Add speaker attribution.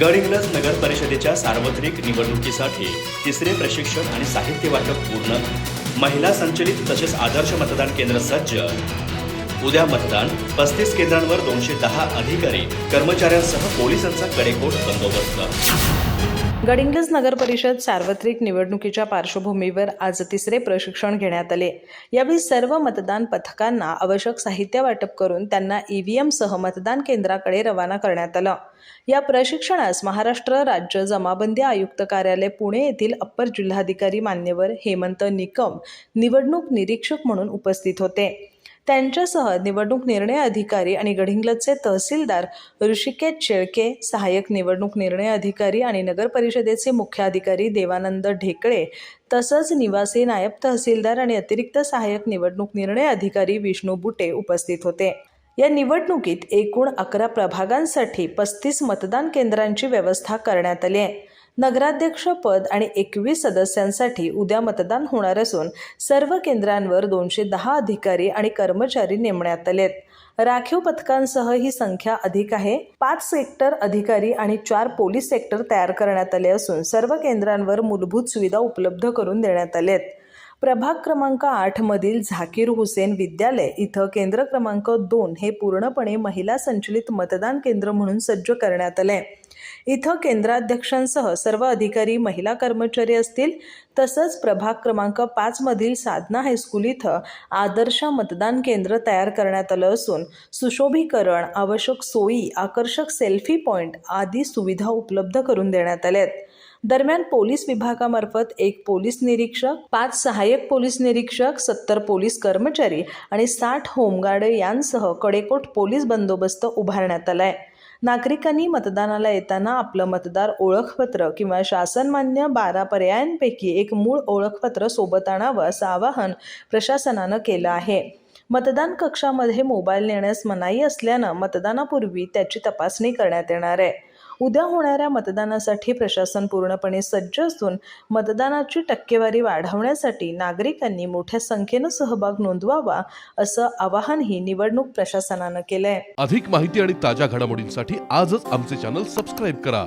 Speaker 1: गडहिंग्लज नगर परिषदेच्या सार्वत्रिक निवडणुकीसाठी तिसरे प्रशिक्षण आणि साहित्य वाटप पूर्ण महिला संचलित तसेच आदर्श मतदान केंद्र सज्ज. उद्या मतदान पस्तीस केंद्रांवर दोनशे दहा अधिकारी कर्मचाऱ्यांसह पोलिसांचा कडेकोट बंदोबस्त.
Speaker 2: गडिंग्लज नगर परिषद सार्वत्रिक निवडणुकीच्या पार्श्वभूमीवर आज तिसरे प्रशिक्षण घेण्यात आले. यावेळी सर्व मतदान पथकांना आवश्यक साहित्य वाटप करून त्यांना ईव्हीएमसह मतदान केंद्राकडे रवाना करण्यात आलं. या प्रशिक्षणास महाराष्ट्र राज्य जमाबंदी आयुक्त कार्यालय पुणे येथील अप्पर जिल्हाधिकारी मान्यवर हेमंत निकम निवडणूक निरीक्षक म्हणून उपस्थित होते. त्यांच्यासह निवडणूक निर्णय अधिकारी आणि गडिंग्लजचे तहसीलदार ऋषिकेश शेळके सहाय्यक निवडणूक निर्णय अधिकारी आणि नगर परिषदेचे मुख्याधिकारी देवानंद ढेकळे तसंच निवासी नायब तहसीलदार आणि अतिरिक्त सहाय्यक निवडणूक निर्णय अधिकारी विष्णू बुटे उपस्थित होते. या निवडणुकीत एकूण अकरा प्रभागांसाठी पस्तीस मतदान केंद्रांची व्यवस्था करण्यात आली आहे. नगराध्यक्षपद आणि एकवीस सदस्यांसाठी उद्या मतदान होणार असून सर्व केंद्रांवर दोनशे दहा अधिकारी आणि कर्मचारी नेमण्यात आलेत. राखीव पथकांसह ही संख्या अधिक आहे. पाच सेक्टर अधिकारी आणि चार पोलीस सेक्टर तयार करण्यात आले असून सर्व केंद्रांवर मूलभूत सुविधा उपलब्ध करून देण्यात आलेत. प्रभाग क्रमांक आठमधील झाकीर हुसेन विद्यालय इथं केंद्र क्रमांक दोन हे पूर्णपणे महिला संचलित मतदान केंद्र म्हणून सज्ज करण्यात आले इथं केंद्राध्यक्षांसह सर्व अधिकारी महिला कर्मचारी असतील तसंच प्रभाग क्रमांक पाचमधील साधना हायस्कूल इथं आदर्श मतदान केंद्र तयार करण्यात आलं असून सुशोभीकरण आवश्यक सोयी आकर्षक सेल्फी पॉईंट आदी सुविधा उपलब्ध करून देण्यात आल्या आहेत दरम्यान पोलीस विभागामार्फत एक पोलीस निरीक्षक पाच सहाय्यक पोलीस निरीक्षक सत्तर पोलीस कर्मचारी आणि साठ होमगार्ड यांसह कडेकोट पोलीस बंदोबस्त उभारण्यात आलाय. नागरिकांनी मतदानाला येताना आपलं मतदार ओळखपत्र किंवा शासनमान्य बारा पर्यायांपैकी एक मूळ ओळखपत्र सोबत आणावं असं आवाहन प्रशासनानं केलं आहे. मतदान कक्षामध्ये मोबाईल नेण्यास मनाई असल्यानं मतदानापूर्वी त्याची तपासणी करण्यात येणार आहे. उद्या होणाऱ्या मतदानासाठी प्रशासन पूर्णपणे सज्ज असून मतदानाची टक्केवारी वाढवण्यासाठी नागरिकांनी मोठ्या संख्येनं सहभाग नोंदवावा असं आवाहनही निवडणूक प्रशासनानं केलं आहे
Speaker 3: अधिक माहिती आणि ताज्या घडामोडींसाठी आजच आमचे चॅनल सबस्क्राईब करा.